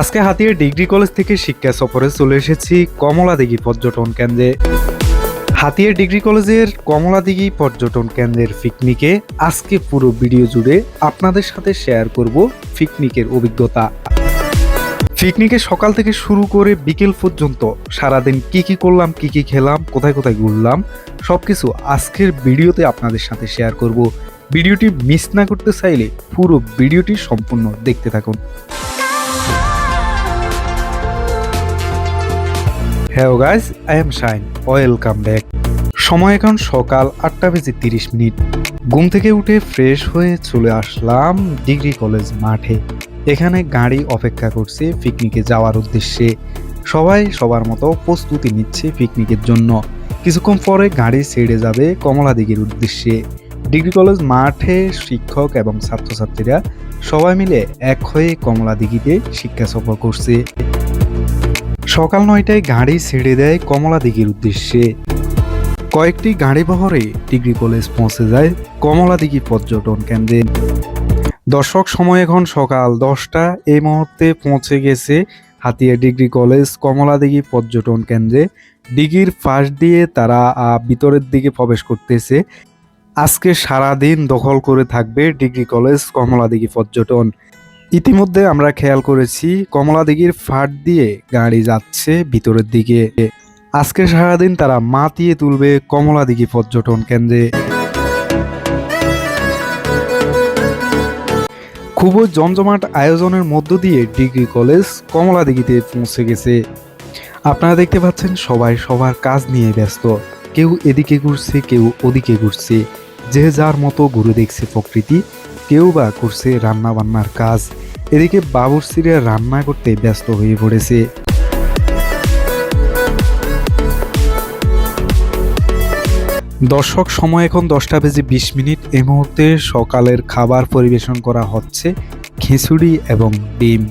আজকে হাতিয়ার degree college থেকে শিক্ষা সফরে চলে এসেছি কমলাদিঘি পর্যটন কেন্দ্রে। হাতিয়ার ডিগ্রি কলেজের কমলাদিঘি পর্যটন কেন্দ্রের পিকনিকে আজকে পুরো ভিডিও জুড়ে আপনাদের সাথে শেয়ার করব পিকনিকের অভিজ্ঞতা। পিকনিকে সকাল থেকে শুরু করে বিকেল পর্যন্ত সারাদিন কি কি করলাম, কি কি খেলাম, কোথায় কোথায় ঘুরলাম, সবকিছু আজকের ভিডিওতে আপনাদের সাথে শেয়ার করব। ভিডিওটি মিস না করতে চাইলে পুরো ভিডিওটি সম্পূর্ণ দেখতে থাকুন। Hello guys, I am Shine, welcome back. সময় এখন সকাল আটটা বেজে তিরিশ মিনিট। ঘুম থেকে উঠে ফ্রেশ হয়ে চলে আসলাম ডিগ্রি কলেজ মাঠে। এখানে গাড়ি অপেক্ষা করছে পিকনিকে যাওয়ার উদ্দেশ্যে। সবাই সবার মতো প্রস্তুতি নিচ্ছে পিকনিকের জন্য। কিছুক্ষণ পরে গাড়ি ছেড়ে যাবে কমলাদিঘির উদ্দেশ্যে। ডিগ্রি কলেজ মাঠে শিক্ষক এবং ছাত্রছাত্রীরা সবাই মিলে এক হয়ে কমলাদিঘিতে শিক্ষা সফর করছে। সকাল নয়টায় গাড়ি ছেড়ে দেয় কমলা দিঘির উদ্দেশ্যে। কয়েকটি গাড়ি বহরে ডিগ্রি কলেজ পৌঁছে যায় কমলা দিঘি পর্যটন কেন্দ্রে। দর্শক, সময় এখন সকাল দশটা। এই মুহূর্তে পৌঁছে গেছে হাতিয়া ডিগ্রি কলেজ কমলা দিঘি পর্যটন কেন্দ্রে। ডিগ্রির পাশ দিয়ে তারা ভিতরের দিকে প্রবেশ করতেছে। আজকে সারাদিন দখল করে থাকবে ডিগ্রি কলেজ কমলা দিঘি পর্যটন। ইতিমধ্যে আমরা খেয়াল করেছি কমলা দিঘির ফাট দিয়ে গাড়ি যাচ্ছে ভিতরের দিকে। আজকে সারাদিন তারা মাতিয়ে তুলবে কমলা দিঘি পর্যটন কেন্দ্রে। খুবই জমজমাট আয়োজনের মধ্য দিয়ে ডিগ্রি কলেজ কমলা দিঘিতে পৌঁছে গেছে। আপনারা দেখতে পাচ্ছেন সবাই সবার কাজ নিয়ে ব্যস্ত। কেউ এদিকে ঘুরছে, কেউ ওদিকে ঘুরছে। যে যার মতো ঘুরে দেখছে প্রকৃতি। কেউ বা করছে রান্না বান্নার কাজ। এদিকে বাবুরসিরা রান্না করতে ব্যস্ত হয়ে পড়েছে। দর্শক, সময় এখন দশটা বেজে বিশ মিনিট। এই মুহূর্তে সকালের খাবার পরিবেশন করা হচ্ছে খিচুড়ি এবং ডিম।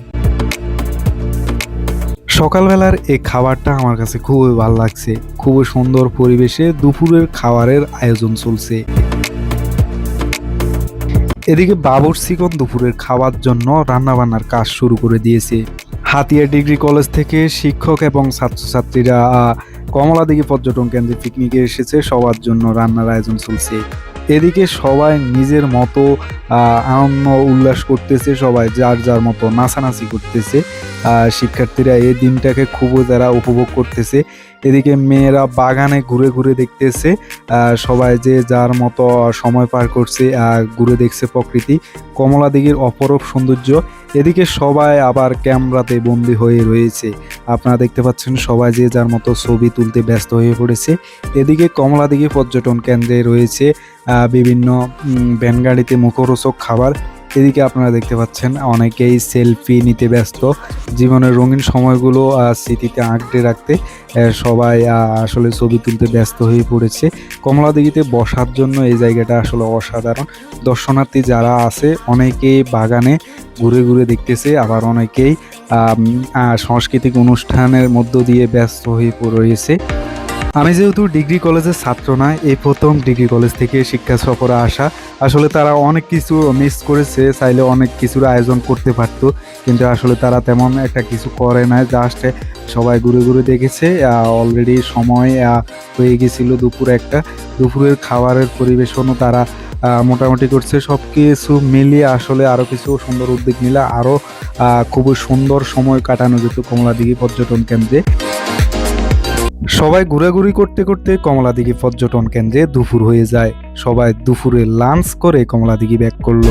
সকালবেলার এই খাবারটা আমার কাছে খুবই ভালো লাগছে। খুবই সুন্দর পরিবেশে দুপুরের খাবারের আয়োজন চলছে। এদিকে বাবর সিকন দুপুরের খাওয়ার জন্য রান্নাবান্নার কাজ শুরু করে দিয়েছে। হাতিয়া ডিগ্রি কলেজ থেকে শিক্ষক এবং ছাত্রছাত্রীরা কমলা কমলাদিঘি পর্যটন কেন্দ্রে পিকনিকে এসেছে, সবার জন্য রান্নার আয়োজন চলছে। এদিকে সবাই নিজের মতো আনন্দ উল্লাস করতেছে সবাই, যার যার মতো নাচানাচি করতেছে। শিক্ষার্থীরা এই দিনটাকে খুবই তারা উপভোগ করতেছে। এদিকে মেয়েরা বাগানে ঘুরে ঘুরে দেখতেছে সবাই যে যার মতো সময় পার করছে ঘুরে দেখছে প্রকৃতি। কমলা দিঘির অপরূপ সৌন্দর্য। এদিকে সবাই আবার ক্যামেরাতে বন্দি হয়ে রয়েছে। আপনারা দেখতে পাচ্ছেন সবাই যে যার মতো ছবি তুলতে ব্যস্ত হয়ে পড়েছে। এদিকে কমলা দিঘি পর্যটন কেন্দ্রে রয়েছে। বিভিন্ন উম, ভ্যানগাড়িতে মুখরোচক খাবার। এদিকে আপনারা দেখতে পাচ্ছেন অনেকেই সেলফি নিতে ব্যস্ত। জীবনের রঙিন সময়গুলো স্মৃতিতে আঁকড়ে রাখতে সবাই আসলে ছবি তুলতে ব্যস্ত হয়ে পড়েছে। কমলা দিঘিতে বসার জন্য এই জায়গাটা আসলে অসাধারণ। দর্শনার্থী যারা আছে অনেকেই বাগানে ঘুরে ঘুরে দেখতেছে আবার অনেকেই সাংস্কৃতিক অনুষ্ঠানের মধ্য দিয়ে ব্যস্ত হয়ে রয়েছে আমি যেহেতু ডিগ্রি কলেজের ছাত্র না, এই প্রথম ডিগ্রি কলেজ থেকে শিক্ষা সফরে আসা, আসলে তারা অনেক কিছু মিস করেছে, চাইলে অনেক কিছুর আয়োজন করতে পারতো, কিন্তু আসলে তারা তেমন একটা কিছু করে না জাস্ট সবাই ঘুরে ঘুরে দেখেছে অলরেডি সময় হয়ে গেছিল দুপুর একটা, দুপুরের খাবারের পরিবেশনও তারা মোটামুটি করছে সব কিছু মিলিয়ে আসলে আরও কিছু সুন্দর উদ্যোগ নিলে আরও খুবই সুন্দর সময় কাটানো যেত কমলাদিঘি পর্যটন কেন্দ্রে। সবাই ঘোরাঘুরি করতে করতে কমলাদিঘি পর্যটন কেন্দ্রে দুপুর হয়ে যায়। সবাই দুপুরে লাঞ্চ করে কমলাদিঘি ব্যাক করল।